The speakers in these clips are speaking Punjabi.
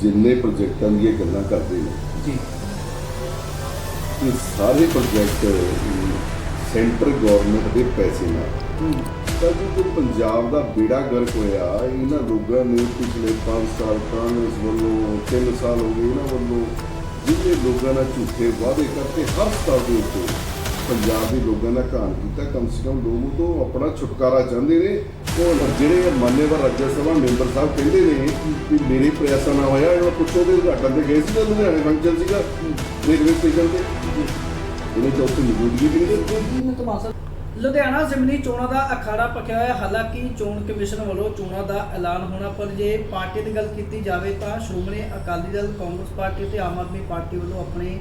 ਜਿੰਨੇ ਪ੍ਰੋਜੈਕਟਾਂ ਦੀਆਂ ਗੱਲਾਂ ਕਰਦੇ ਨੇ ਜੀ। ਇਹ ਸਾਰੇ ਪ੍ਰੋਜੈਕਟ ਸੈਂਟਰ ਗਵਰਨਮੈਂਟ ਦੇ ਪੈਸੇ ਨਾਲ। ਤਾਂ ਜੋ ਪੰਜਾਬ ਦਾ ਬੇੜਾ ਗਰਕ ਹੋਇਆ ਇਹਨਾਂ ਲੋਕਾਂ ਨੇ ਪਿਛਲੇ 5 ਸਾਲ ਕਾਂਗਰਸ ਵੱਲੋਂ 3 ਸਾਲ ਹੋ ਗਏ ਇਹਨਾਂ ਵੱਲੋਂ ਜਿਹਨੇ ਲੋਕਾਂ ਨਾਲ ਝੂਠੇ ਵਾਅਦੇ ਕਰਕੇ ਹਰ ਸਤਰ ਦੇ ਉੱਤੇ ਪੰਜਾਬ ਦੇ ਲੋਕਾਂ ਦਾ ਘਾਣ ਕੀਤਾ ਕਮ ਸੇ ਕਮ ਲੋਕ ਉਹ ਤੋਂ ਆਪਣਾ ਛੁਟਕਾਰਾ ਚਾਹੁੰਦੇ ਨੇ। ਉਹ ਜਿਹੜੇ ਮਾਨੇਵਰ ਰਾਜ ਸਭਾ ਮੈਂਬਰ ਸਾਹਿਬ ਕਹਿੰਦੇ ਨੇ ਕਿ ਮੇਰੇ ਪ੍ਰਯਾਸਾਂ ਨਾਲ ਹੋਇਆ ਇਹਨਾਂ ਪੁੱਛੋ ਦੇ ਉਦਘਾਟਨ ਤੇ ਗਏ ਸੀ ਤਾਂ ਲੁਧਿਆਣੇ ਫੰਕਸ਼ਨ ਸੀਗਾ ਰੇਲਵੇ ਸਟੇਸ਼ਨ ਤੇ। ਉਹਨੇ ਤਾਂ ਉੱਥੇ ਮੌਜੂਦਗੀ ਵੀ ਨਹੀਂ ਦਿੱਤੀ। ਜੀ ਮੈਂ ਤੁਹਾਡਾ ਲੁਧਿਆਣਾ ਜ਼ਿਮਨੀ ਚੋਣਾਂ ਦਾ ਅਖਾੜਾ ਪੱਕਿਆ ਹੋਇਆ, ਹਾਲਾਂਕਿ ਚੋਣ ਕਮਿਸ਼ਨ ਵੱਲੋਂ ਚੋਣਾਂ ਦਾ ਐਲਾਨ ਹੋਣਾ ਪਰ ਜੇ। ਪਾਰਟੀ ਦੀ ਗੱਲ ਕੀਤੀ ਜਾਵੇ ਤਾਂ ਸ਼੍ਰੋਮਣੀ ਅਕਾਲੀ ਦਲ, ਕਾਂਗਰਸ ਪਾਰਟੀ ਤੇ ਆਮ ਆਦਮੀ ਪਾਰਟੀ ਵੱਲੋਂ ਆਪਣੇ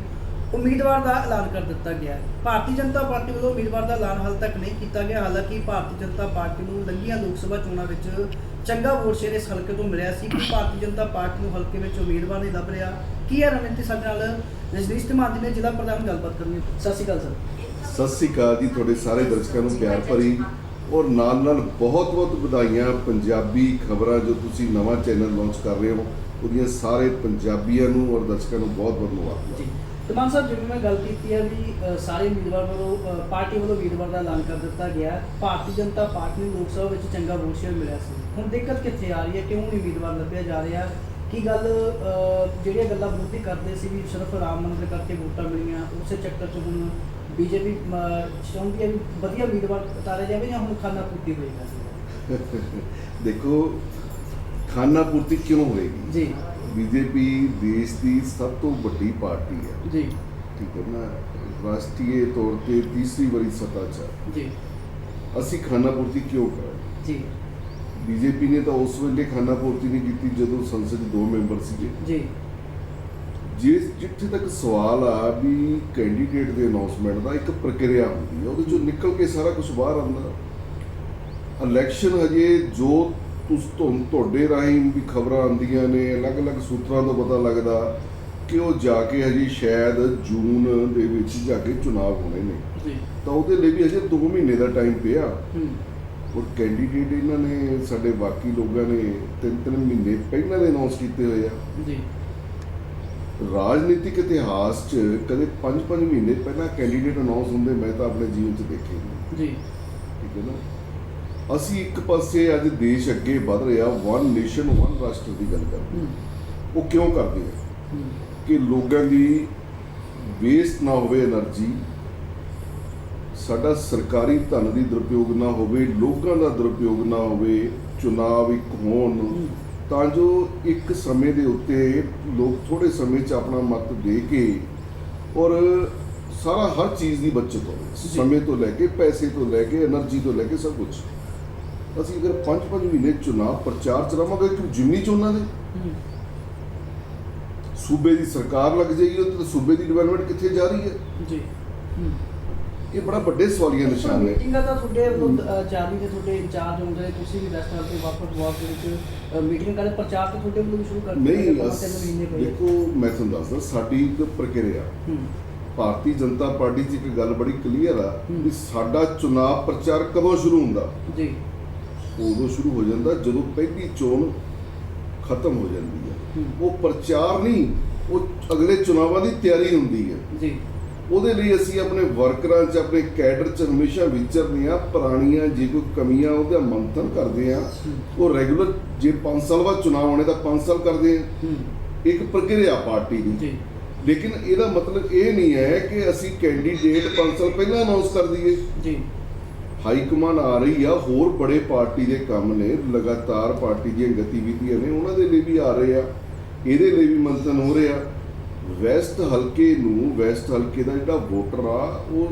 ਉਮੀਦਵਾਰ ਦਾ ਐਲਾਨ ਕਰ ਦਿੱਤਾ ਗਿਆ ਹੈ। ਭਾਰਤੀ ਜਨਤਾ ਪਾਰਟੀ ਵੱਲੋਂ ਉਮੀਦਵਾਰ ਦਾ ਐਲਾਨ ਹਾਲ ਤੱਕ ਨਹੀਂ ਕੀਤਾ ਗਿਆ। ਹਾਲਾਂਕਿ ਭਾਰਤੀ ਜਨਤਾ ਪਾਰਟੀ ਨੂੰ ਲੰਘੀਆਂ ਲੋਕ ਸਭਾ ਚੋਣਾਂ ਵਿੱਚ ਚੰਗਾ ਵੋਟ ਸ਼ੇਅਰ ਇਸ ਹਲਕੇ ਤੋਂ ਮਿਲਿਆ ਸੀ ਕਿ ਭਾਰਤੀ ਜਨਤਾ ਪਾਰਟੀ ਨੂੰ ਹਲਕੇ ਵਿੱਚ ਉਮੀਦਵਾਰ ਨਹੀਂ ਲੱਭ ਰਿਹਾ। ਕੀ ਹੈ ਰਣਨੀਤੀ ਸਾਡੇ ਨਾਲ? ਰਜਨੀਸ਼ ਧਮਾਦੀ ਨੇ ਜ਼ਿਲ੍ਹਾ ਪ੍ਰਧਾਨ ਗੱਲਬਾਤ ਕਰਨੀ ਸਤਿ ਸ਼੍ਰੀ ਅਕਾਲ ਸਰ। ਸਤਿ ਸ੍ਰੀ ਅਕਾਲ ਜੀ ਤੁਹਾਡੇ ਸਾਰੇ ਦਰਸ਼ਕਾਂ ਨੂੰ ਪਿਆਰ ਭਰੀ ਔਰ ਨਾਲ ਨਾਲ ਬਹੁਤ ਬਹੁਤ ਵਧਾਈਆਂ ਪੰਜਾਬੀ ਖਬਰਾਂ ਜੋ ਤੁਸੀਂ ਨਵਾਂ ਚੈਨਲ ਲਾਂਚ ਕਰ ਰਹੇ ਹੋ। ਉਹਦੀਆਂ ਸਾਰੇ ਪੰਜਾਬੀਆਂ ਨੂੰ ਔਰ ਦਰਸ਼ਕਾਂ ਨੂੰ ਬਹੁਤ ਬਹੁਤ ਮੁਬਾਰਕਾਂ। ਜੀ। ਤਮਾਮ ਸਾਹਿਬ ਜਿਵੇਂ ਮੈਂ ਗੱਲ ਕੀਤੀ ਹੈ ਵੀ ਅ, ਸਾਰੇ ਉਮੀਦਵਾਰ ਵੱਲੋਂ ਅ, ਪਾਰਟੀ ਵੱਲੋਂ ਉਮੀਦਵਾਰ ਦਾ ਐਲਾਨ ਕਰ ਦਿੱਤਾ ਗਿਆ ਹੈ। ਭਾਰਤੀ ਜਨਤਾ ਪਾਰਟੀ ਨੂੰ ਲੋਕ ਸਭਾ ਵਿੱਚ ਚੰਗਾ ਵੋਟ ਸ਼ੇਅਰ ਮਿਲਿਆ ਸੀ। ਹੁਣ ਦਿੱਕਤ ਕਿੱਥੇ ਆ ਰਹੀ ਹੈ? ਕਿਉਂ ਨਹੀਂ ਉਮੀਦਵਾਰ ਲੱਭਿਆ ਜਾ ਰਿਹਾ? ਕੀ ਗੱਲ ਅ, ਜਿਹੜੀਆਂ ਗੱਲਾਂ ਵਿਰੋਧੀ ਕਰਦੇ ਸੀ ਵੀ ਸਿਰਫ ਰਾਮ ਮੰਦਿਰ ਕਰਕੇ ਵੋਟਾਂ ਮਿਲੀਆਂ ਉਸੇ ਚੱਕਰ 'ਚ ਹੁਣ ਬੀਜੇਪੀ ਚਾਹੁੰਦੀ ਹੈ ਵੀ ਵਧੀਆ ਉਮੀਦਵਾਰ ਉਤਾਰਿਆ ਜਾਵੇ ਜਾਂ ਹੁਣ ਖਾਨਾ ਪੂਰਤੀ ਹੋਏਗਾ? ਦੇਖੋ ਖਾਨਾ ਪੂਰਤੀ ਕਿਉਂ ਹੋਏਗੀ? ਜੀ। ਬੀਜੇਪੀ ਦੇਸ਼ ਦੀ ਸਭ ਤੋਂ ਵੱਡੀ ਪਾਰਟੀ ਹੈ। ਜੀ। ਠੀਕ ਹੈ ਨਾ? ਰਾਸ਼ਟਰੀ ਤੌਰ ਤੇ ਤੀਸਰੀ ਵਾਰੀ ਸੱਤਾ 'ਚ ਹੈ। ਜੀ। ਅਸੀਂ ਖਾਨਾ ਪੂਰਤੀ ਕਿਉਂ ਕਰਾਂਗੇ? ਜੀ। ਬੀਜੇਪੀ ਨੇ ਤਾਂ ਉਸ ਵੇਲੇ ਖਾਨਾ ਪੂਰਤੀ ਨਹੀਂ ਕੀਤੀ ਜਦੋਂ ਸੰਸਦ 'ਚ ਦੋ ਮੈਂਬਰ ਸੀਗੇ। ਜੀ। ਜਿਸ ਜਿੱਥੇ ਤੱਕ ਸਵਾਲ ਆ ਵੀ ਕੈਂਡੀਡੇਟ ਦੇ ਅਨਾਉਂਸਮੈਂਟ ਦਾ ਇੱਕ ਪ੍ਰਕਿਰਿਆ ਹੁੰਦੀ ਹੈ ਉਹਦੇ ਚੋਂ ਨਿਕਲ ਕੇ ਸਾਰਾ ਕੁਝ ਬਾਹਰ ਆਉਂਦਾ। ਇਲੈਕਸ਼ਨ ਹਜੇ ਜੋ ਤੁਸ ਤੁਹਾਨੂੰ ਤੁਹਾਡੇ ਰਾਹੀਂ ਵੀ ਖਬਰਾਂ ਆਉਂਦੀਆਂ ਨੇ ਅਲੱਗ-ਅਲੱਗ ਸੂਤਰਾਂ ਤੋਂ ਪਤਾ ਲੱਗਦਾ ਕਿ ਉਹ ਜਾ ਕੇ ਹਜੇ ਸ਼ਾਇਦ ਜੂਨ ਦੇ ਵਿੱਚ ਜਾ ਕੇ ਚੁਣਾਵ ਹੋਣੇ ਨੇ। ਜੀ। ਤਾਂ ਉਹਦੇ ਲਈ ਵੀ ਹਜੇ 2 ਮਹੀਨੇ ਦਾ ਟਾਈਮ ਪਿਆ। ਹੂੰ। ਔਰ ਕੈਂਡੀਡੇਟ ਇਹਨਾਂ ਨੇ ਸਾਡੇ ਬਾਕੀ ਲੋਕਾਂ ਨੇ ਤਿੰਨ ਤਿੰਨ ਮਹੀਨੇ ਪਹਿਲਾਂ ਦੇ ਅਨਾਉਂਸ ਕੀਤੇ ਹੋਏ ਆ। ਜੀ। ਰਾਜਨੀਤਿਕ ਇਤਿਹਾਸ 'ਚ ਕਦੇ 5-5 ਮਹੀਨੇ ਪਹਿਲਾਂ ਕੈਂਡੀਡੇਟ ਅਨਾਉਂਸ ਹੁੰਦੇ ਮੈਂ ਤਾਂ ਆਪਣੇ ਜੀਵਨ 'ਚ ਦੇਖੇ ਨਹੀਂ ਜੀ। ਠੀਕ ਹੈ ਨਾ? ਅਸੀਂ ਇੱਕ ਪਾਸੇ ਅੱਜ ਦੇਸ਼ ਅੱਗੇ ਵੱਧ ਰਿਹਾ ਵਨ ਨੇਸ਼ਨ ਵਨ ਰਾਸ਼ਟਰ ਦੀ ਗੱਲ ਕਰਦੇ ਉਹ ਕਿਉਂ ਕਰਦੇ ਆ? ਕਿ ਲੋਕਾਂ ਦੀ ਵੇਸਟ ਨਾ ਹੋਵੇ એનર્ਜੀ ਸਾਡਾ ਸਰਕਾਰੀ ਧਨ ਦੀ ਦੁਰਪਯੋਗ ਨਾ ਹੋਵੇ ਲੋਕਾਂ ਦਾ ਦੁਰਪਯੋਗ ਨਾ ਹੋਵੇ ਚੁਣਾਵ ਇੱਕ ਹੋਣ ਤਾਂ ਜੋ ਇੱਕ ਸਮੇਂ ਦੇ ਉੱਤੇ ਲੋਕ ਥੋੜੇ ਸਮੇਂ 'ਚ ਆਪਣਾ ਮਤ ਦੇ ਕੇ ਔਰ ਸਾਰਾ ਹਰ ਚੀਜ਼ ਦੀ ਬਚਤ ਹੋਵੇ। ਸਮੇਂ ਤੋਂ ਲੈ ਕੇ ਪੈਸੇ ਤੋਂ ਲੈ ਕੇ એનર્ਜੀ ਤੋਂ ਲੈ ਕੇ ਸਭ ਕੁਝ ਅਸੀਂ ਅਗਰ 5-5 ਮਹੀਨੇ ਚੁਣਾਵ ਪ੍ਰਚਾਰ ਚਲਾਵਾਂਗੇ ਕਿ ਜਿਮਨੀ ਚੋਣਾਂ ਦੇ ਸੂਬੇ ਦੀ ਸਰਕਾਰ ਲੱਗ ਜਾਏਗੀ ਉਹ ਤਾਂ ਸੂਬੇ ਦੀ ਡਿਵੈਲਪਮੈਂਟ ਕਿੱਥੇ ਜਾ ਰਹੀ ਹੈ? ਜੀ। ਇਹ ਬੜਾ ਵੱਡੇ ਸਵਾਲੀਆ ਨਿਸ਼ਾਨ ਨੇ। ਮੀਟਿੰਗਾਂ ਤਾਂ ਤੁਹਾਡੇ ਵੱਲੋਂ ਚਾਰੀ ਦੇ ਤੁਹਾਡੇ ਇੰਚਾਰਜ ਹੁੰਦੇ ਤੁਸੀਂ ਵੀ ਹਾਲ ਤੇ ਵਾਪਸ ਵਾਕ ਦੇ ਵਿੱਚ ਮੀਟਿੰਗ ਕਰਦੇ ਪ੍ਰਚਾਰ ਤਾਂ ਤੁਹਾਡੇ ਵੱਲੋਂ ਸ਼ੁਰੂ ਕਰ ਨਹੀਂ ਦੇਖੋ ਮੈਂ ਤੁਹਾਨੂੰ ਦੱਸਦਾ ਸਾਡੀ ਇੱਕ ਪ੍ਰਕਿਰਿਆ। ਭਾਰਤੀ ਜਨਤਾ ਪਾਰਟੀ 'ਚ ਇੱਕ ਗੱਲ ਬੜੀ ਕਲੀਅਰ ਆ। ਵੀ ਸਾਡਾ ਚੁਣਾਵ ਪ੍ਰਚਾਰ ਕਦੋਂ ਸ਼ੁਰੂ ਹੁੰਦਾ? ਜੀ। ਉਦੋਂ ਸ਼ੁਰੂ ਹੋ ਜਾਂਦਾ ਜਦੋਂ ਪਹਿਲੀ ਚੋਣ ਖਤਮ ਹੋ ਜਾਂਦੀ ਹੈ। ਉਹ ਪ੍ਰਚਾਰ ਨਹੀਂ ਉਹ ਅਗਲੇ ਚੁਣਾਵਾਂ ਦੀ ਤਿਆਰੀ ਹੁੰਦੀ ਹੈ। ਜੀ। ਉਹਦੇ ਲਈ ਅਸੀਂ ਆਪਣੇ ਵਰਕਰਾਂ 'ਚ ਆਪਣੇ ਕੈਡਰ 'ਚ ਹਮੇਸ਼ਾ ਵਿਚਰਦੇ ਹਾਂ ਪੁਰਾਣੀਆਂ ਜੇ ਕੋਈ ਕਮੀਆਂ ਉਹਦਾ ਮੰਥਨ ਕਰਦੇ ਹਾਂ। ਉਹ ਰੈਗੂਲਰ ਜੇ 5 ਸਾਲ ਬਾਅਦ ਚੁਣਾਵ ਹੋਣੇ ਤਾਂ 5 ਸਾਲ ਕਰਦੇ ਹੂੰ। ਇੱਕ ਪ੍ਰਕਿਰਿਆ ਪਾਰਟੀ ਦੀ। ਜੀ। ਲੇਕਿਨ ਇਹਦਾ ਮਤਲਬ ਇਹ ਨਹੀਂ ਹੈ ਕਿ ਅਸੀਂ ਕੈਂਡੀਡੇਟ 5 ਸਾਲ ਪਹਿਲਾਂ ਅਨਾਉਂਸ ਕਰ ਦਈਏ। ਜੀ। ਹਾਈ ਕਮਾਂਡ ਆ ਰਹੀ ਆ ਹੋਰ ਬੜੇ ਪਾਰਟੀ ਦੇ ਕੰਮ ਨੇ ਲਗਾਤਾਰ ਪਾਰਟੀ ਦੀਆਂ ਗਤੀਵਿਧੀਆਂ ਨੇ ਉਹਨਾਂ ਦੇ ਲਈ ਵੀ ਆ ਰਹੇ ਆ ਇਹਦੇ ਲਈ ਵੀ ਮੰਥਨ ਹੋ ਰਿਹਾ। ਵੈਸਟ ਹਲਕੇ ਨੂੰ ਵੈਸਟ ਹਲਕੇ ਦਾ ਜਿਹੜਾ ਵੋਟਰ ਆ ਉਹ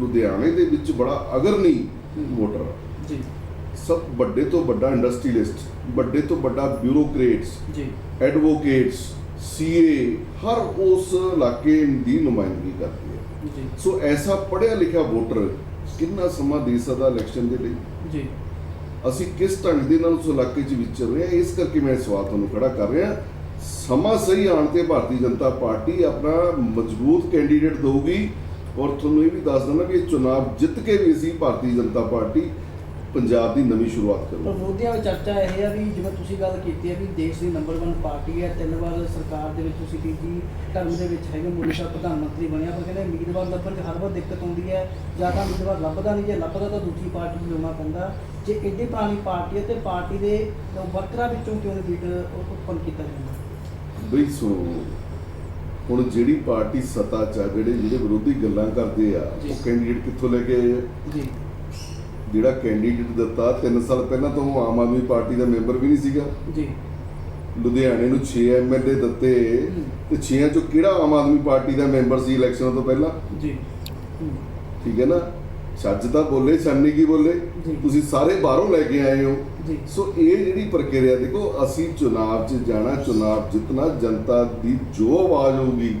ਲੁਧਿਆਣੇ ਦੇ ਵਿੱਚ ਬੜਾ ਅਗਰਨੀ ਵੋਟਰ ਆ। ਜੀ। ਸਭ ਵੱਡੇ ਤੋਂ ਵੱਡਾ ਇੰਡਸਟਰੀਲਿਸਟ ਵੱਡੇ ਤੋਂ ਵੱਡਾ ਬਿਊਰੋਕਰੇਟਸ ਜੀ। ਐਡਵੋਕੇਟਸ ਸੀਏ ਹਰ ਉਸ ਇਲਾਕੇ ਦੀ ਨੁਮਾਇੰਦਗੀ ਕਰਦੀ ਹੈ। ਜੀ। ਸੋ ਐਸਾ ਪੜ੍ਹਿਆ ਲਿਖਿਆ ਵੋਟਰ ਕਿੰਨਾ ਸਮਾਂ ਦੇ ਸਕਦਾ ਇਲੈਕਸ਼ਨ ਦੇ ਲਈ? ਜੀ। ਅਸੀਂ ਕਿਸ ਢੰਗ ਦੇ ਨਾਲ ਉਸ ਇਲਾਕੇ 'ਚ ਵਿਚਰ ਰਹੇ ਹਾਂ ਇਸ ਕਰਕੇ ਮੈਂ ਸਵਾਲ ਤੁਹਾਨੂੰ ਖੜਾ ਕਰ ਰਿਹਾ। ਸਮਾਂ ਸਹੀ ਆਉਣ ਤੇ ਭਾਰਤੀ ਜਨਤਾ ਪਾਰਟੀ ਆਪਣਾ ਮਜ਼ਬੂਤ ਕੈਂਡੀਡੇਟ ਦੇਊਗੀ। ਔਰ ਤੁਹਾਨੂੰ ਇਹ ਵੀ ਦੱਸ ਦਿੰਦਾ ਵੀ ਇਹ ਚੁਣਾਵ ਜਿੱਤ ਕੇ ਵੀ ਅਸੀਂ ਭਾਰਤੀ ਜਨਤਾ ਪਾਰਟੀ ਪੰਜਾਬ ਦੀ ਨਵੀਂ ਸ਼ੁਰੂਆਤ ਪਰ ਕਰੂਗਾ ਵਿਰੋਧੀਆਂ ਵਿੱਚ ਚਰਚਾ ਇਹ ਆ ਵੀ ਜਿਵੇਂ ਤੁਸੀਂ ਗੱਲ ਕੀਤੀ ਹੈ ਵੀ ਦੇਸ਼ ਦੀ ਨੰਬਰ 1 ਪਾਰਟੀ ਹੈ ਤਿੰਨ ਵਾਰ ਸਰਕਾਰ ਦੇ ਵਿੱਚ ਤੁਸੀਂ ਤੀਜੀ ਟਰਮ ਦੇ ਵਿੱਚ ਹੈਗੇ ਮੋਦੀ ਸਾਹਿਬ ਪ੍ਰਧਾਨ ਮੰਤਰੀ ਬਣਿਆ ਪਰ ਕਹਿੰਦੇ ਉਮੀਦਵਾਰ ਲੱਭਣ 'ਚ ਹਰ ਵਾਰ ਦਿੱਕਤ ਆਉਂਦੀ ਹੈ ਜਾਂ ਤਾਂ ਉਮੀਦਵਾਰ ਲੱਭਦਾ ਨਹੀਂ ਜੇ ਲੱਭਦਾ ਤਾਂ ਦੂਜੀ ਪਾਰਟੀ ਨੂੰ ਲਾਉਣਾ ਪੈਂਦਾ। ਜੇ ਏਡੀ ਪੁਰਾਣੀ ਪਾਰਟੀ ਹੈ ਤੇ ਪਾਰਟੀ ਦੇ ਵਰਕਰਾਂ ਵਿੱਚੋਂ ਕਿਉਂ ਨਹੀਂ ਲੀਡਰ ਉਤਪੰਨ ਕੀਤਾ ਜਾਂਦਾ? ਬਈ ਸੁਣੋ ਹੁਣ ਜਿਹੜੀ ਪਾਰਟੀ ਸੱਤਾ ਚ ਜਿਹੜੇ ਜਿਹੜੇ ਵਿਰੋਧੀ ਗੱਲਾਂ ਕਰਦੇ ਆ। ਉਹ ਕੈਂਡੀਡੇਟ ਕਿੱਥੋਂ ਲੈ ਕੇ ਆਏ ਆ? ਜੀ। ਜਿਹੜਾ ਕੈਂਡੀਡੇਟ ਦਿੱਤਾ 3 ਸਾਲ ਪਹਿਲਾਂ ਤਾਂ ਉਹ ਆਮ ਆਦਮੀ ਪਾਰਟੀ ਦਾ ਮੈਂਬਰ ਵੀ ਨਹੀਂ ਸੀਗਾ। ਜੀ। ਲੁਧਿਆਣੇ ਨੂੰ 6 ਐਮਐਲਏ ਦਿੱਤੇ। ਤੇ 6 ਚੋਂ ਕਿਹੜਾ ਆਮ ਆਦਮੀ ਪਾਰਟੀ ਦਾ ਮੈਂਬਰ ਸੀ ਇਲੈਕਸ਼ਨ ਤੋਂ ਪਹਿਲਾਂ? ਜੀ। ਠੀਕ ਹੈ ਨਾ? ਛੱਜ ਤਾਂ ਬੋਲੇ ਛੰਨੀ ਕੀ ਬੋਲੇ। ਤੁਸੀਂ ਸਾਰੇ ਬਾਹਰੋਂ ਲੈ ਕੇ ਆਏ ਹੋ। ਸੋ ਇਹ ਜਿਹੜੀ ਪ੍ਰਕਿਰਿਆ ਦੇਖੋ ਅਸੀਂ ਚੁਣਾਵ 'ਚ ਜਾਣਾ ਚੁਣਾਵ ਜਿੱਤਣਾ ਜਨਤਾ ਦੀ ਜੋ ਆਵਾਜ਼ ਹੋਊਗੀ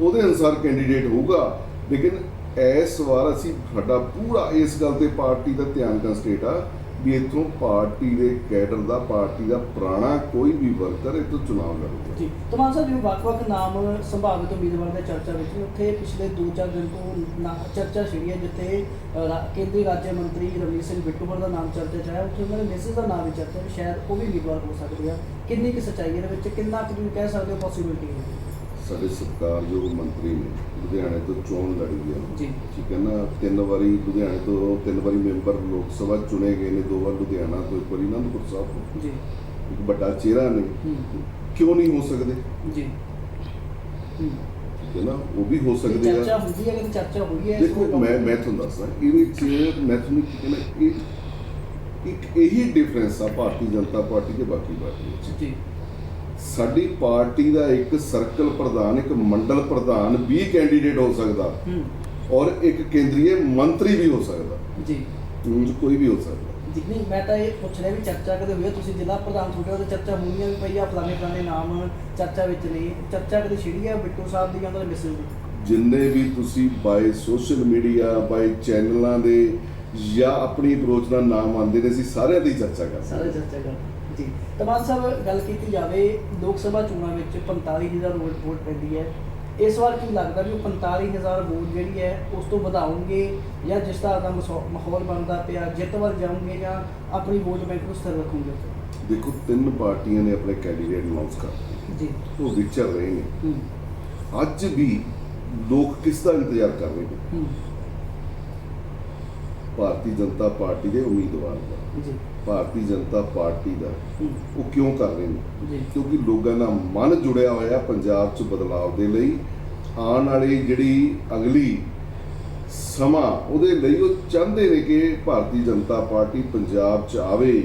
ਉਹਦੇ ਅਨੁਸਾਰ ਕੈਂਡੀਡੇਟ ਹੋਊਗਾ। ਲੇਕਿਨ ਇਸ ਵਾਰ ਅਸੀਂ ਸਾਡਾ ਪੂਰਾ ਇਸ ਗੱਲ ਤੇ ਪਾਰਟੀ ਦਾ ਧਿਆਨ ਕੰਸਟੇਟ ਆ ਵੀ ਇੱਥੋਂ ਪਾਰਟੀ ਦੇ ਕੈਡਰ ਦਾ, ਪਾਰਟੀ ਦਾ ਪੁਰਾਣਾ ਕੋਈ ਵੀ ਵਰਕਰ ਇੱਥੋਂ ਚੁਣਾਵ ਲੜੂਗਾ ਜੀ ਤਮਾਮ ਸਾਹਿਬ, ਜਿਵੇਂ ਵੱਖ-ਵੱਖ ਨਾਮ ਸੰਭਾਵਿਤ ਉਮੀਦਵਾਰ ਦੇ ਚਰਚਾ ਵਿੱਚ ਉੱਥੇ ਪਿਛਲੇ 2-4 ਦਿਨ ਤੋਂ ਚਰਚਾ ਛਿੜੀ ਹੈ, ਜਿੱਥੇ ਕੇਂਦਰੀ ਰਾਜ ਮੰਤਰੀ ਰਵਨੀਤ ਸਿੰਘ ਬਿੱਟੂਪੁਰ ਦਾ ਨਾਮ ਚਰਚਾ 'ਚ ਆਇਆ, ਉੱਥੇ ਉਹਨਾਂ ਨੇ ਮੈਸੇਜ ਦਾ ਨਾਮ ਵੀ ਚਰਚਾ ਸ਼ਾਇਦ ਉਹ ਵੀ ਉਮੀਦਵਾਰ ਹੋ ਸਕਦੇ ਆ। ਕਿੰਨੀ ਕਿ ਸੱਚਾਈ ਇਹਦੇ ਵਿੱਚ, ਕਿੰਨਾ ਕੁ ਤੁਸੀਂ ਕਹਿ ਸਕਦੇ ਹੋ ਪੋਸੀਬਿਲਿਟੀ ਹੈ? ਸਾਡੇ ਸਤਿਕਾਰਯੋਗ ਮੰਤਰੀ ਨੇ ਲੁਧਿਆਣੇ ਤੋਂ ਚੋਣ ਲੜੀ ਜੀ। ਠੀਕ ਹੈ ਨਾ? ਤਿੰਨ ਵਾਰੀ ਲੁਧਿਆਣੇ ਤੋਂ ਤਿੰਨ ਵਾਰੀ ਮੈਂਬਰ ਲੋਕ ਸਭਾ ਚੁਣੇ ਗਏ ਨੇ ਦੋ ਵਾਰ ਲੁਧਿਆਣਾ ਤੋਂ ਇੱਕ ਵਾਰੀ ਅਨੰਦਪੁਰ ਸਾਹਿਬ ਤੋਂ। ਜੀ। ਇੱਕ ਵੱਡਾ ਚਿਹਰਾ ਨੇ। ਹੂੰ। ਕਿਉਂ ਨਹੀਂ ਹੋ ਸਕਦੇ? ਜੀ। ਹੂੰ। ਠੀਕ ਹੈ ਨਾ? ਉਹ ਵੀ ਹੋ ਸਕਦੇ ਚਰਚਾ ਆ ਹੁੰਦੀ ਹੈ ਕਿ ਚਰਚਾ ਹੋਈ ਹੈ ਦੇਖੋ ਮੈਂ ਮੈਂ ਤੁਹਾਨੂੰ ਦੱਸਦਾ ਇਹਦੇ ਚ ਮੈਂ ਤੁਹਾਨੂੰ ਕੀ ਕਹਿਣਾ ਇਹ ਇੱਕ ਇਹੀ ਡਿਫਰੈਂਸ ਆ ਭਾਰਤੀ ਜਨਤਾ ਪਾਰਟੀ ਤੇ ਬਾਕੀ ਪਾਰਟੀ ਵਿੱਚ। ਜੀ। ਸਾਡੀ ਪਾਰਟੀ ਦਾ ਇੱਕ ਸਰਕਲ ਪ੍ਰਧਾਨ ਇੱਕ ਮੰਡਲ ਪ੍ਰਧਾਨ ਵੀ ਕੈਂਡੀਡੇਟ ਹੋ ਸਕਦਾ ਔਰ ਇੱਕ ਕੇਂਦਰੀ ਮੰਤਰੀ ਵੀ ਹੋ ਸਕਦਾ। ਜੀ। ਕੋਈ ਵੀ ਹੋ ਸਕਦਾ। ਜਿੰਨੀ ਮੈਂ ਤਾਂ ਇਹ ਪੁੱਛ ਰਿਹਾ ਵੀ ਚਰਚਾ ਕਦੇ ਹੋਈ ਹੈ ਤੁਸੀਂ ਜ਼ਿਲ੍ਹਾ ਪ੍ਰਧਾਨ ਤੁਹਾਡੇ ਉਹਦੇ ਚਰਚਾ ਹੋਣੀਆਂ ਵੀ ਪਈ ਆ ਫਲਾਣੇ ਫਲਾਣੇ ਨਾਮ ਚਰਚਾ ਵਿੱਚ ਨਹੀਂ। ਚਰਚਾ ਕਦੇ ਛਿੜੀ ਹੈ ਬਿੱਟੂ ਸਾਹਿਬ ਦੀ ਜਾਂ ਉਹਦੇ ਮੈਸੇਜ ਦੀ? ਜਿੰਨੇ ਵੀ ਤੁਸੀਂ ਬਾਈ ਸੋਸ਼ਲ ਮੀਡੀਆ ਬਾਈ ਚੈਨਲਾਂ ਦੇ ਜਾਂ ਆਪਣੀ ਅਪਰੋਚ ਨਾਲ ਨਾਮ ਆਉਂਦੇ ਨੇ ਅਸੀਂ ਸਾਰਿਆਂ ਦੀ ਚਰਚਾ ਕਰ ਸਾਰੇ ਚਰਚਾ ਕਰ ਜੀ। ਤਮਾਨ ਸਾਹਿਬ ਗੱਲ ਕੀਤੀ ਜਾਵੇ ਲੋਕ ਸਭਾ ਚੋਣਾਂ ਵਿੱਚ 45000 ਵੋਟ ਵੋਟ ਪੈਂਦੀ ਹੈ। ਇਸ ਵਾਰ ਕੀ ਲੱਗਦਾ ਵੀ ਉਹ 45000 ਵੋਟ ਜਿਹੜੀ ਹੈ ਉਸ ਤੋਂ ਵਧਾਉਂਗੇ ਜਾਂ ਜਿਸ ਤਰ੍ਹਾਂ ਦਾ ਮਾਹੌਲ ਬਣਦਾ ਪਿਆ ਜਿੱਤ ਵੱਲ ਜਾਓਗੇ ਜਾਂ ਆਪਣੀ ਵੋਟ ਬੈਂਕ ਨੂੰ ਸਥਿਰ ਰੱਖੋਗੇ? ਦੇਖੋ ਤਿੰਨ ਪਾਰਟੀਆਂ ਨੇ ਆਪਣੇ ਕੈਂਡੀਡੇਟ ਅਨਾਉਂਸ ਕਰ ਜੀ। ਉਹ ਵਿਚਰ ਰਹੇ ਨੇ। ਅੱਜ ਵੀ ਲੋਕ ਕਿਸ ਦਾ ਇੰਤਜ਼ਾਰ ਕਰ ਰਹੇ ਨੇ? ਭਾਰਤੀ ਜਨਤਾ ਪਾਰਟੀ ਦੇ ਉਮੀਦਵਾਰ ਦਾ ਜੀ। ਭਾਰਤੀ ਜਨਤਾ ਪਾਰਟੀ ਦਾ। ਉਹ ਕਿਉਂ ਕਰ ਰਹੇ ਨੇ? ਕਿਉਂਕਿ ਲੋਕਾਂ ਦਾ ਮਨ ਜੁੜਿਆ ਹੋਇਆ ਪੰਜਾਬ 'ਚ ਬਦਲਾਅ ਦੇ ਲਈ। ਆਉਣ ਵਾਲੀ ਜਿਹੜੀ ਅਗਲੀ ਸਮਾਂ ਉਹਦੇ ਲਈ ਉਹ ਚਾਹੁੰਦੇ ਨੇ ਕਿ ਭਾਰਤੀ ਜਨਤਾ ਪਾਰਟੀ ਪੰਜਾਬ 'ਚ ਆਵੇ।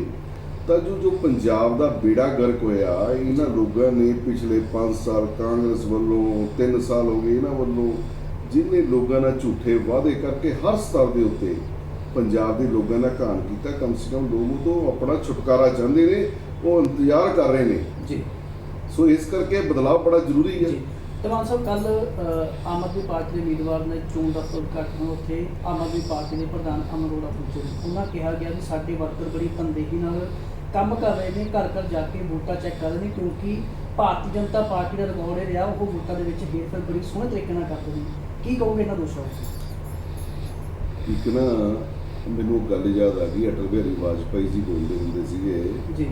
ਤਾਂ ਜੋ ਜੋ ਪੰਜਾਬ ਦਾ ਬੇੜਾ ਗਰਕ ਹੋਇਆ ਇਹਨਾਂ ਲੋਕਾਂ ਨੇ ਪਿਛਲੇ 5 ਸਾਲ ਕਾਂਗਰਸ ਵੱਲੋਂ 3 ਸਾਲ ਹੋ ਗਏ ਇਹਨਾਂ ਵੱਲੋਂ ਜਿਨ੍ਹਾਂ ਲੋਕਾਂ ਨਾਲ ਝੂਠੇ ਵਾਅਦੇ ਕਰਕੇ ਹਰ ਸਤਰ ਦੇ ਉੱਤੇ ਪੰਜਾਬ ਦੇ ਲੋਕਾਂ ਦਾ ਘਾਣ ਕੀਤਾ ਕਮ ਸੇ ਕਮ ਲੋਕ ਉਹ ਤੋਂ ਆਪਣਾ ਛੁਟਕਾਰਾ ਚਾਹੁੰਦੇ ਨੇ ਉਹ ਇੰਤਜ਼ਾਰ ਕਰ ਰਹੇ ਨੇ। ਜੀ। ਸੋ ਇਸ ਕਰਕੇ ਬਦਲਾਅ ਬੜਾ ਜ਼ਰੂਰੀ ਹੈ। ਜੀ। ਤਮਾਨ ਸਾਹਿਬ ਕੱਲ ਆਮ ਆਦਮੀ ਪਾਰਟੀ ਦੇ ਉਮੀਦਵਾਰ ਨੇ ਚੋਣ ਦਫ਼ਤਰ ਉਦਘਾਟਨ ਉੱਥੇ ਆਮ ਆਦਮੀ ਪਾਰਟੀ ਦੇ ਪ੍ਰਧਾਨ ਅਰੋੜਾ ਪਹੁੰਚੇ ਉਹਨਾਂ ਕਿਹਾ ਗਿਆ ਵੀ ਸਾਡੇ ਵਰਕਰ ਬੜੀ ਤਨਦੇਹੀ ਨਾਲ ਕੰਮ ਕਰ ਰਹੇ ਨੇ ਘਰ ਘਰ ਜਾ ਕੇ ਵੋਟਾਂ ਚੈੱਕ ਕਰ ਰਹੇ ਨੇ ਕਿਉਂਕਿ ਭਾਰਤੀ ਜਨਤਾ ਪਾਰਟੀ ਦਾ ਰਿਕਾਰਡ ਇਹ ਰਿਹਾ ਉਹ ਵੋਟਾਂ ਦੇ ਵਿੱਚ ਹੇਰਫੇਰ ਬੜੀ ਸੋਹਣੇ ਤਰੀਕੇ ਨਾਲ ਕਰਦੇ ਨੇ। ਕੀ ਕਹੋਗੇ ਇਹਨਾਂ ਦੋਸ਼ਾਂ ਉੱਤੇ ਇੱਕ ਨਾ ਮੈਨੂੰ ਗੱਲ ਯਾਦ ਆ ਗਈ ਅਟਲ ਬਿਹਾਰੀ ਵਾਜਪਾਈ ਜੀ ਬੋਲਦੇ ਹੁੰਦੇ ਸੀਗੇ ਜੀ।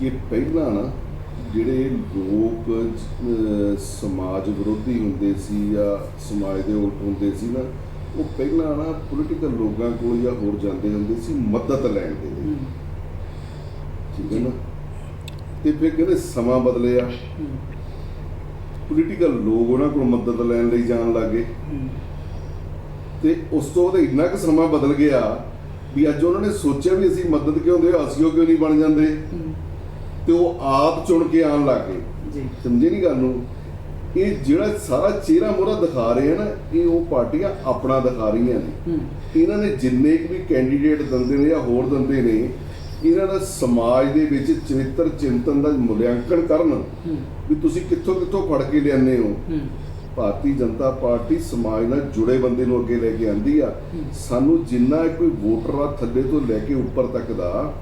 ਕਿ ਪਹਿਲਾਂ ਨਾ ਜਿਹੜੇ ਲੋਕ ਸਮਾਜ ਵਿਰੋਧੀ ਹੁੰਦੇ ਸੀ ਜਾਂ ਸਮਾਜ ਦੇ ਉਲਟ ਹੁੰਦੇ ਸੀ ਨਾ ਉਹ ਪਹਿਲਾਂ ਨਾ ਪੋਲੀਟੀਕਲ ਲੋਕਾਂ ਕੋਲ ਜਾਂ ਹੋਰ ਜਾਂਦੇ ਹੁੰਦੇ ਸੀ ਮਦਦ ਲੈਣ ਦੇ ਲਈ। ਠੀਕ ਹੈ ਨਾ? ਤੇ ਫਿਰ ਕਹਿੰਦੇ ਸਮਾਂ ਬਦਲਿਆ। ਪੋਲੀਟੀਕਲ ਲੋਕ ਉਹਨਾਂ ਕੋਲ ਮਦਦ ਲੈਣ ਲਈ ਜਾਣ ਲੱਗੇ ਤੇ ਉਸ ਤੋਂ ਬਾਅਦ ਇੰਨਾ ਕੁ ਸਮਾਂ ਬਦਲ ਗਿਆ ਵੀ ਅੱਜ ਉਹਨਾਂ ਨੇ ਸੋਚਿਆ ਵੀ ਅਸੀਂ ਮਦਦ ਕਿਉਂ ਦੇ ਅਸੀਂ ਉਹ ਕਿਉਂ ਨਹੀਂ ਬਣ ਜਾਂਦੇ? ਤੇ ਉਹ ਆਪ ਚੁਣ ਕੇ ਆਉਣ ਲੱਗ ਜੀ। ਸਮਝੇ ਨਹੀਂ ਗੱਲ ਨੂੰ? ਇਹ ਜਿਹੜਾ ਸਾਰਾ ਚਿਹਰਾ ਮੋਰਾ ਦਿਖਾ ਰਹੇ ਆ ਨਾ ਇਹ ਉਹ ਪਾਰਟੀਆਂ ਆਪਣਾ ਦਿਖਾ ਰਹੀਆਂ ਨੇ। ਇਹਨਾਂ ਨੇ ਜਿੰਨੇ ਵੀ ਕੈਂਡੀਡੇਟ ਦਿੰਦੇ ਨੇ ਜਾਂ ਹੋਰ ਦਿੰਦੇ ਨੇ ਇਹਨਾਂ ਦਾ ਸਮਾਜ ਦੇ ਵਿੱਚ ਚਰਿੱਤਰ ਚਿੰਤਨ ਦਾ ਮੁਲਾਂਕਣ ਕਰਨ ਵੀ ਤੁਸੀਂ ਕਿੱਥੋਂ ਕਿੱਥੋਂ ਫੜ ਕੇ ਹੋ? ਹੂੰ। ਭਾਰਤੀ ਜਨਤਾ ਪਾਰਟੀ ਸਮਾਜ ਨਾਲ ਜੁੜੇ ਬੰਦੇ ਨੂੰ ਅੱਗੇ ਲੈ ਕੇ ਆਂਦੀ ਆ। ਹੂੰ। ਸਾਨੂੰ ਜਿੰਨਾ ਕੋਈ ਵੋਟਰ ਆ ਥੱਲੇ ਤੋਂ ਲੈ ਕੇ ਉੱਪਰ ਤੱਕ ਦਾ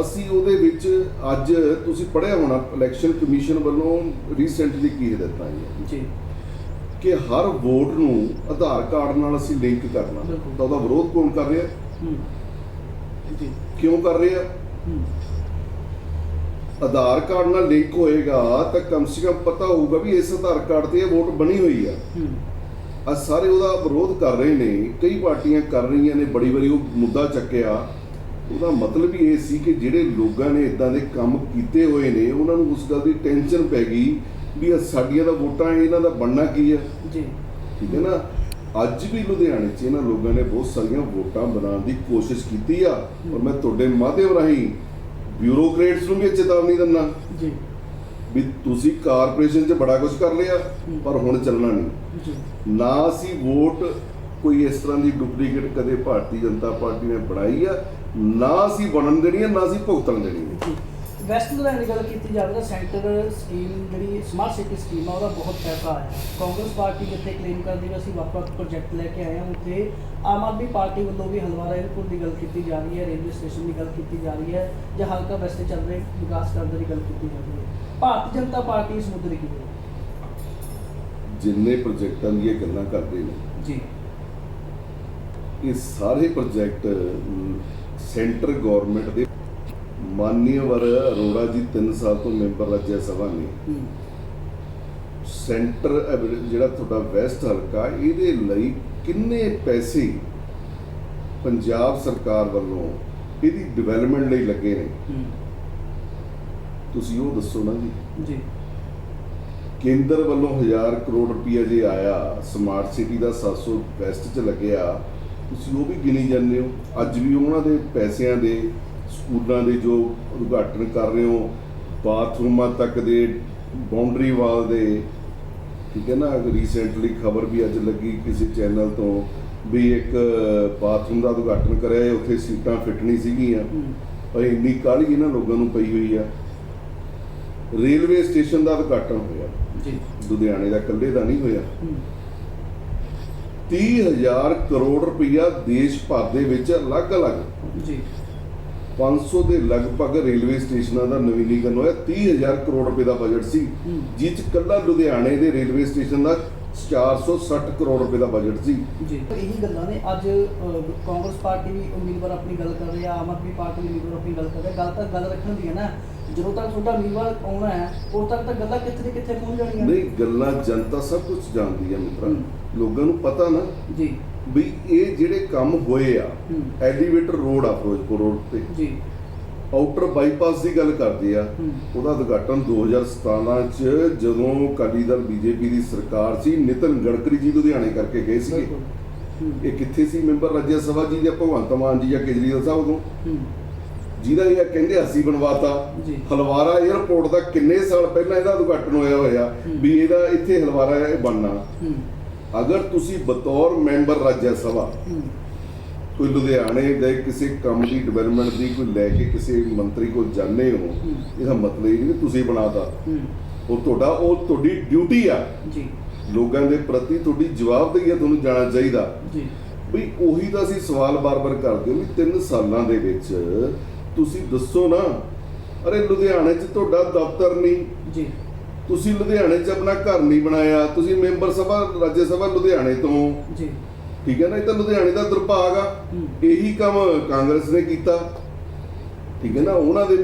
ਅਸੀਂ ਉਹਦੇ ਵਿੱਚ ਅੱਜ ਤੁਸੀਂ ਪੜ੍ਹਿਆ ਹੋਣਾ ਇਲੈਕਸ਼ਨ ਕਮਿਸ਼ਨ ਵੱਲੋਂ ਰੀਸੈਂਟਲੀ ਕੀ ਹਦਾਇਤਾਂ ਆਈਆਂ ਜੀ। ਕਿ ਹਰ ਵੋਟ ਨੂੰ ਆਧਾਰ ਕਾਰਡ ਨਾਲ ਅਸੀਂ ਲਿੰਕ ਕਰਨਾ। ਤਾਂ ਉਹਦਾ ਵਿਰੋਧ ਕੌਣ ਕਰ ਰਿਹਾ? ਹੂੰ। ਜੀ। ਕਿਉਂ ਕਰ ਰਹੇ? ਹੂੰ। ਆਧਾਰ ਕਾਰਡ ਨਾਲ ਲਿੰਕ ਹੋਏਗਾ ਤਾਂ ਕਮ ਸੇ ਕਮ ਪਤਾ ਹੋਊਗਾ ਵੀ ਇਸ ਆਧਾਰ ਕਾਰਡ ਤੇ ਇਹ ਵੋਟ ਬਣੀ ਹੋਈ ਆ। ਆ ਸਾਰੇ ਉਹਦਾ ਵਿਰੋਧ ਕਰ ਰਹੇ ਨੇ ਕਈ ਪਾਰਟੀਆਂ ਕਰ ਰਹੀਆਂ ਨੇ ਬੜੀ ਵਾਰੀ ਉਹ ਮੁੱਦਾ ਚੱਕਿਆ। ਉਹਦਾ ਮਤਲਬ ਹੀ ਇਹ ਸੀ ਕਿ ਜਿਹੜੇ ਲੋਕਾਂ ਨੇ ਇਦਾਂ ਦੇ ਕੰਮ ਕੀਤੇ ਹੋਏ ਨੇ ਉਹਨਾਂ ਨੂੰ ਉਸ ਗੱਲ ਦੀ ਟੈਨਸ਼ਨ ਪੈ ਗਈ ਵੀ ਸਾਡੀਆਂ ਦਾ ਵੋਟਾਂ ਇਹਨਾਂ ਦਾ ਬਣਨਾ ਕੀ ਹੈ ਜੀ। ਠੀਕ ਹੈ ਨਾ? ਅੱਜ ਵੀ ਲੁਧਿਆਣੇ 'ਚ ਇਹਨਾਂ ਲੋਕਾਂ ਨੇ ਬਹੁਤ ਸਾਰੀਆਂ ਵੋਟਾਂ ਬਣਾਉਣ ਦੀ ਕੋਸ਼ਿਸ਼ ਕੀਤੀ ਆ। ਔਰ ਮੈਂ ਤੁਹਾਡੇ ਮਾਧਿਅਮ ਰਾਹੀਂ ਬਿਊਰੋਕਰੇਟਸ ਨੂੰ ਵੀ ਇਹ ਚੇਤਾਵਨੀ ਦਿੰਦਾ। ਜੀ। ਵੀ ਤੁਸੀਂ ਕਾਰਪੋਰੇਸ਼ਨ 'ਚ ਬੜਾ ਕੁਝ ਕਰ ਲਿਆ ਪਰ ਹੁਣ ਚੱਲਣਾ ਨਹੀਂ। ਜੀ। ਨਾ ਅਸੀਂ ਵੋਟ ਕੋਈ ਇਸ ਤਰ੍ਹਾਂ ਦੀ ਡੁਪਲੀਕੇਟ ਕਦੇ ਭਾਰਤੀ ਜਨਤਾ ਪਾਰਟੀ ਨੇ ਬਣਾਈ ਆ ਨਾ ਅਸੀਂ ਬਣਨ ਦੇਣੀ ਆ ਨਾ ਅਸੀਂ ਭੁਗਤਣ ਦੇਣੀ ਆ। ਜੀ। ਵੈਸਟ ਲੁਧਿਆਣੇ ਦੀ ਗੱਲ ਕੀਤੀ ਜਾਵੇ ਤਾਂ ਸੈਂਟਰ ਸਕੀਮ ਜਿਹੜੀ ਸਮਾਰਟ ਸਿਟੀ ਸਕੀਮ ਆ ਉਹਦਾ ਬਹੁਤ ਪੈਸਾ ਆਇਆ। ਕਾਂਗਰਸ ਪਾਰਟੀ ਜਿੱਥੇ ਕਲੇਮ ਕਰਦੀ ਵੀ ਅਸੀਂ ਵੱਖ-ਵੱਖ ਪ੍ਰੋਜੈਕਟ ਲੈ ਕੇ ਆਏ ਹਾਂ ਉੱਥੇ ਆਮ ਆਦਮੀ ਪਾਰਟੀ ਵੱਲੋਂ ਵੀ ਹਲਵਾਰਾ ਏਅਰਪੋਰਟ ਦੀ ਗੱਲ ਕੀਤੀ ਜਾ ਰਹੀ ਹੈ ਰੇਲਵੇ ਸਟੇਸ਼ਨ ਦੀ ਗੱਲ ਕੀਤੀ ਜਾ ਰਹੀ ਹੈ ਜਾਂ ਹਲਕਾ ਵੈਸਟ ਚੱਲ ਰਹੇ ਵਿਕਾਸ ਕਰਨ ਦੀ ਗੱਲ ਕੀਤੀ ਜਾ ਰਹੀ ਹੈ। ਭਾਰਤੀ ਜਨਤਾ ਪਾਰਟੀ ਇਸ ਮੁੱਦੇ ਦੀ ਕੀ ਹੈ? ਜਿੰਨੇ ਪ੍ਰੋਜੈਕਟਾਂ ਦੀਆਂ ਗੱਲਾਂ ਕਰਦੇ ਨੇ ਜੀ। ਇਹ ਸਾਰੇ ਪ੍ਰੋਜੈਕਟ ਸੈਂਟਰ ਗਵਰਨਮੈਂਟ ਦੇ ਮਾਨਯਵਰ ਅਰੋੜਾ ਜੀ 3 ਸਾਲ ਤੋਂ ਮੈਂਬਰ ਰਾਜ ਸਭਾ ਨੇ। ਸੈਂਟਰ ਜਿਹੜਾ ਤੁਹਾਡਾ ਵੈਸਟ ਹਲਕਾ ਇਹਦੇ ਲਈ ਕਿੰਨੇ ਪੈਸੇ ਪੰਜਾਬ ਸਰਕਾਰ ਵੱਲੋਂ ਇਹਦੀ ਡਿਵੈਲਪਮੈਂਟ ਲਈ ਲੱਗੇ ਨੇ? ਤੁਸੀਂ ਉਹ ਦੱਸੋ ਨਾ ਜੀ। ਜੀ। ਕੇਂਦਰ ਵੱਲੋਂ 1000 ਕਰੋੜ ਰੁਪਈਆ ਜੇ ਆਇਆ ਸਮਾਰਟ ਸਿਟੀ ਦਾ 700 ਵੈਸਟ 'ਚ ਲੱਗਿਆ ਤੁਸੀਂ ਉਹ ਵੀ ਗਿਣੀ ਜਾਂਦੇ ਹੋ। ਅੱਜ ਵੀ ਉਹਨਾਂ ਦੇ ਪੈਸਿਆਂ ਦੇ ਸਕੂਲਾਂ ਦੇ ਜੋ ਉਦਘਾਟਨ ਕਰ ਰਹੇ ਹੋ ਬਾਥਰੂਮਾਂ ਤੱਕ ਦੇ ਬਾਉਂਡਰੀ ਵਾਲ ਦੇ ਠੀਕ ਹੈ ਨਾ ਰੀਸੈਂਟਲੀ ਖਬਰ ਵੀ ਅੱਜ ਲੱਗੀ ਕਿਸੇ ਚੈਨਲ ਤੋਂ ਵੀ ਇੱਕ ਬਾਥਰੂਮ ਦਾ ਉਦਘਾਟਨ ਕਰਿਆ ਉੱਥੇ ਸੀਟਾਂ ਫਿੱਟ ਨਹੀਂ ਸੀਗੀਆਂ ਪਰ ਇੰਨੀ ਕਾਹਲੀ ਇਹਨਾਂ ਲੋਕਾਂ ਨੂੰ ਪਈ ਹੋਈ ਆ। ਰੇਲਵੇ ਸਟੇਸ਼ਨ ਦਾ ਉਦਘਾਟਨ ਹੋਇਆ। ਜੀ। ਲੁਧਿਆਣੇ ਦਾ ਇਕੱਲੇ ਦਾ ਨਹੀਂ ਹੋਇਆ। ਹੂੰ। 30000 ਕਰੋੜ ਰੁਪਈਆ ਦੇਸ਼ ਭਰ ਦੇ ਵਿੱਚ ਅਲੱਗ-ਅਲੱਗ। ਜੀ। 500 ਦੇ ਲਗਭਗ ਰੇਲਵੇ ਸਟੇਸ਼ਨਾਂ ਦਾ ਨਵੀਨੀਕਰਨ ਹੋਇਆ। 30000 ਕਰੋੜ ਰੁਪਏ ਦਾ ਬਜਟ ਸੀ। ਜਿਸ 'ਚ ਕੱਲਾ ਲੁਧਿਆਣੇ ਦੇ ਰੇਲਵੇ ਸਟੇਸ਼ਨ ਦਾ 460 ਕਰੋੜ ਰੁਪਏ ਦਾ ਬਜਟ ਸੀ। ਜੀ। ਇਹੀ ਗੱਲਾਂ ਨੇ। ਅੱਜ ਕਾਂਗਰਸ ਪਾਰਟੀ ਵੀ ਉਮੀਦਵਾਰ ਆਪਣੀ ਗੱਲ ਕਰ ਰਹੀ ਹੈ। ਆਮ ਆਦਮੀ ਪਾਰਟੀ ਵੀ ਉਮੀਦਵਾਰ ਆਪਣੀ ਗੱਲ ਕਰ ਰਹੀ ਹੈ। ਗੱਲ ਤਾਂ ਗੱਲ ਰੱਖਣ ਦੀ ਹੈ ਨਾ। ਜਦੋਂ ਤੱਕ ਤੁਹਾਡਾ ਉਮੀਦਵਾਰ ਆਉਣਾ ਹੈ ਉਦੋਂ ਤੱਕ ਤਾਂ ਗੱਲਾਂ ਕਿੱਥੇ ਕਿੱਥੇ ਪਹੁੰਚ ਜਾਣੀਆਂ। ਨਹੀਂ ਗੱਲਾਂ ਜਨਤਾ ਸਭ ਕੁਝ ਜਾਣਦੀ ਹੈ ਮਿੱਤਰਾ। ਲੋਕਾਂ ਨੂੰ ਪਤਾ ਨਾ। ਜੀ। ਵੀ ਇਹ ਜਿਹੜੇ ਕੰਮ ਹੋਏ ਆ। ਐਲੀਵੇਟਰ ਰੋਡ ਆ ਫਿਰੋਜ਼ਪੁਰ ਰੋਡ ਤੇ। ਜੀ। ਆਊਟਰ ਬਾਈਪਾਸ ਦੀ ਗੱਲ ਕਰਦੇ ਆ। ਉਹਦਾ ਉਦਘਾਟਨ 2017 ਚ ਜਦੋਂ ਅਕਾਲੀ ਦਲ ਬੀਜੇਪੀ ਦੀ ਸਰਕਾਰ ਸੀ ਨਿਤਨ ਗਡਕਰੀ ਜੀ ਲੁਧਿਆਣੇ ਕਰਕੇ ਗਏ ਹੂੰ। ਇਹ ਕਿੱਥੇ ਸੀ ਮੈਂਬਰ? ਰਾਜ ਸਭਾ ਜੀ ਜਾਂ ਭਗਵੰਤ ਮਾਨ ਜੀ ਜਾਂ ਕੇਜਰੀਵਾਲ ਸਾਹਿਬ ਤੋਂ। ਜਿਹਦਾ ਇਹ ਕਹਿੰਦੇ ਅਸੀਂ ਬਣਵਾਤਾ। ਹਲਵਾਰਾ 에ਅਰਪੋਰਟ ਦਾ ਕਿੰਨੇ ਸਾਲ ਪਹਿਲਾਂ ਇਹਦਾ ਉਦਘਾਟਨ ਹੋਇਆ ਹੋਇਆ। ਵੀ ਇਹਦਾ ਇੱਥੇ ਹਲਵਾਰਾ ਇਹ ਬਣਨਾ। ਅਗਰ ਤੁਸੀਂ ਬਤੌਰ ਮੈਂਬਰ ਰਾਜ ਸਭਾ ਕੋਈ ਲੁਧਿਆਣੇ ਦੇ ਕਿਸੇ ਕੰਮ ਦੀ ਡਿਵੈਲਪਮੈਂਟ ਦੀ ਕੋਈ ਲੈ ਕੇ ਕਿਸੇ ਮੰਤਰੀ ਕੋਲ ਜਾਂਦੇ ਹੋ। ਇਹਦਾ ਮਤਲਬ ਇਹ ਨਹੀਂ ਵੀ ਤੁਸੀਂ ਬਣਾਤਾ। ਉਹ ਤੁਹਾਡਾ ਉਹ ਤੁਹਾਡੀ ਡਿਊਟੀ ਆ। ਜੀ। ਲੋਕਾਂ ਦੇ ਪ੍ਰਤੀ ਤੁਹਾਡੀ ਜਵਾਬਦੇਹੀ ਆ ਤੁਹਾਨੂੰ ਜਾਣਾ ਚਾਹੀਦਾ। ਜੀ। ਵੀ ਉਹੀ ਤਾਂ ਅਸੀਂ ਸਵਾਲ ਬਾਰ-ਬਾਰ ਕਰਦੇ ਹਾਂ ਵੀ 3 ਸਾਲਾਂ ਦੇ ਵਿੱਚ ਤੁਸੀਂ ਦੱਸੋ ਨਾ ਅਰੇ ਲੁਧਿਆਣੇ 'ਚ ਤੁਹਾਡਾ ਦਫ਼ਤਰ ਨਹੀਂ। ਜੀ। ਤੁਸੀਂ ਲੁਧਿਆਣੇ 'ਚ ਆਪਣਾ ਘਰ ਨਹੀਂ ਬਣਾਇਆ ਤੁਸੀਂ ਮੈਂਬਰ ਸਭਾ ਰਾਜ ਸਭਾ ਲੁਧਿਆਣੇ ਤੋਂ ਜੀ। ਠੀਕ ਹੈ ਨਾ ਇਹ ਤਾਂ ਲੁਧਿਆਣੇ ਦਾ ਦੁਰਭਾਗ ਆ। ਇਹੀ ਕੰਮ ਕਾਂਗਰਸ ਨੇ ਕੀਤਾ। ਠੀਕ ਹੈ ਨਾ ਉਹਨਾਂ ਦੇ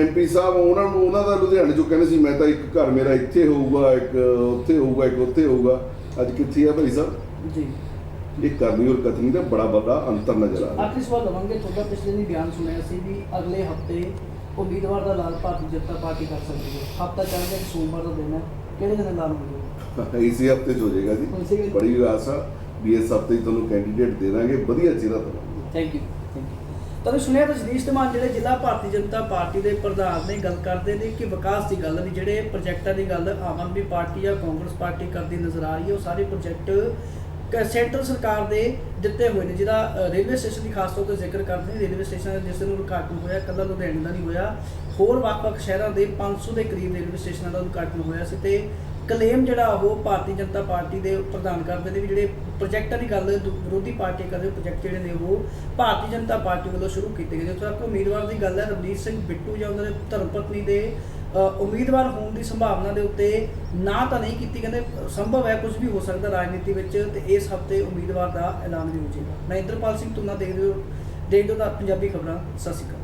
ਐਮਪੀ ਸਾਹਿਬ ਉਹਨਾਂ ਨੂੰ ਉਹਨਾਂ ਦਾ ਲੁਧਿਆਣੇ ਚੋਂ ਕਹਿੰਦੇ ਸੀ ਮੈਂ ਤਾਂ ਇੱਕ ਘਰ ਮੇਰਾ ਇੱਥੇ ਹੋਊਗਾ ਇੱਕ ਉੱਥੇ ਹੋਊਗਾ ਇੱਕ ਉੱਥੇ ਹੋਊਗਾ। ਅੱਜ ਕਿੱਥੇ ਆ ਭਾਈ ਸਾਹਿਬ? ਜੀ। ਇਹ ਕਰਨੀ ਔਰ ਕਥਨੀ ਦਾ ਬੜਾ ਵੱਡਾ ਅੰਤਰ ਨਜ਼ਰ ਆ ਰਿਹਾ। ਆਖਰੀ ਸਵਾਲ ਲਵਾਂਗੇ ਤੁਹਾਡਾ ਪਿਛਲੇ ਦਿਨ ਬਿਆਨ ਸੁਣਿਆ ਸੀ ਵੀ ਅਗਲੇ ਹਫ਼ਤੇ ਉਮੀਦਵਾਰ ਦਾ ਐਲਾਨ ਭਾਰਤੀ ਜਨਤਾ ਪਾਰਟੀ ਕਰ ਸਕਦੀ ਹੈ। ਹਫਤਾ ਚੱਲ ਰਿਹਾ ਸੋਮਵਾਰ ਦਾ ਦਿਨ ਹੈ। ਕਿਹੜੇ ਦਿਨ ਐਲਾਨ ਹੋਊਗਾ ਇਸੇ ਹਫ਼ਤੇ 'ਚ ਹੋ ਜਾਏਗਾ ਜੀ। ਬੜੀ ਆਸ ਵੀ ਇਸ ਹਫ਼ਤੇ ਤੁਹਾਨੂੰ ਕੈਂਡੀਡੇਟ ਦੇ ਦਾਂਗੇ। ਵਧੀਆ ਚਿਹਰਾ ਤੁਹਾਨੂੰ ਥੈਂਕ ਯੂ ਤੁਹਾਨੂੰ ਸੁਣਿਆ ਤਾਂ ਜਗਦੀਸ਼ ਧਮਾਨ ਜਿਹੜੇ ਜ਼ਿਲ੍ਹਾ ਭਾਰਤੀ ਜਨਤਾ ਪਾਰਟੀ ਦੇ ਪ੍ਰਧਾਨ ਨੇ ਗੱਲ ਕਰਦੇ ਨੇ ਕਿ ਵਿਕਾਸ ਦੀ ਗੱਲ ਵੀ ਜਿਹੜੇ ਪ੍ਰੋਜੈਕਟਾਂ ਦੀ ਗੱਲ ਆਮ ਆਦਮੀ ਪਾਰਟੀ ਜਾਂ ਕਾਂਗਰਸ ਪਾਰਟੀ ਕਰਦੀ ਨਜ਼ਰ ਆ ਰਹੀ ਹੈ ਉਹ ਸਾਰੇ ਪ੍ਰੋਜੈਕਟ ਸੈਂਟਰ ਸਰਕਾਰ ਦੇ ਦਿੱਤੇ ਹੋਏ ਨੇ, ਜਿਹਦਾ ਰੇਲਵੇ ਸਟੇਸ਼ਨ ਦੀ ਖਾਸ ਤੌਰ ਤੇ ਜ਼ਿਕਰ ਕਰਦੇ ਨੇ, ਰੇਲਵੇ ਸਟੇਸ਼ਨ ਦਾ ਜਿਸ ਦਿਨ ਉਦਘਾਟਨ ਹੋਇਆ ਕੱਲਾ ਲੁਧਿਆਣੇ ਦਾ ਨਹੀਂ ਹੋਇਆ, ਹੋਰ ਵੱਖ-ਵੱਖ ਸ਼ਹਿਰਾਂ ਦੇ 500 ਦੇ ਕਰੀਬ ਰੇਲਵੇ ਸਟੇਸ਼ਨਾਂ ਦਾ ਉਦਘਾਟਨ ਹੋਇਆ ਸੀ ਤੇ ਕਲੇਮ ਜਿਹੜਾ ਉਹ ਭਾਰਤੀ ਜਨਤਾ ਪਾਰਟੀ ਦੇ ਪ੍ਰਧਾਨ ਕਰਦੇ ਨੇ ਵੀ ਜਿਹੜੇ ਪ੍ਰੋਜੈਕਟਾਂ ਦੀ ਗੱਲ ਦੁ- ਵਿਰੋਧੀ ਪਾਰਟੀ ਕਰਦੇ ਪ੍ਰੋਜੈਕਟ ਜਿਹੜੇ ਨੇ ਉਹ ਭਾਰਤੀ ਜਨਤਾ ਪਾਰਟੀ ਵੱਲੋਂ ਸ਼ੁਰੂ ਕੀਤੇ ਗਏ ਜਿੱਥੇ ਤੱਕ ਉਮੀਦਵਾਰ ਦੀ ਗੱਲ ਹੈ ਰਵਨੀਤ ਸਿੰਘ ਬਿੱਟੂ ਜਾਂ ਉਹਨਾਂ ਦੇ ਧਰਮਪਤਨੀ ਦੇ ਉਮੀਦਵਾਰ ਹੋਣ ਦੀ ਸੰਭਾਵਨਾ ਦੇ ਉੱਤੇ ਨਾ ਤਾਂ ਨਹੀਂ ਕੀਤੀ ਕਹਿੰਦੇ ਸੰਭਵ ਹੈ ਕੁਝ ਵੀ ਹੋ ਸਕਦਾ ਰਾਜਨੀਤੀ ਵਿੱਚ ਤੇ ਇਸ ਹਫ਼ਤੇ ਉਮੀਦਵਾਰ ਦਾ ਐਲਾਨ ਵੀ ਹੋ ਜਾਏਗਾ। ਮੈਂ ਇੰਦਰਪਾਲ ਸਿੰਘ, ਤੁਨਾ ਦੇਖਦੇ ਹੋ ਦੇਖਦੇ ਹੋ ਤਾਂ ਪੰਜਾਬੀ ਖਬਰਾਂ, ਸਤਿ ਸ਼੍ਰੀ ਅਕਾਲ।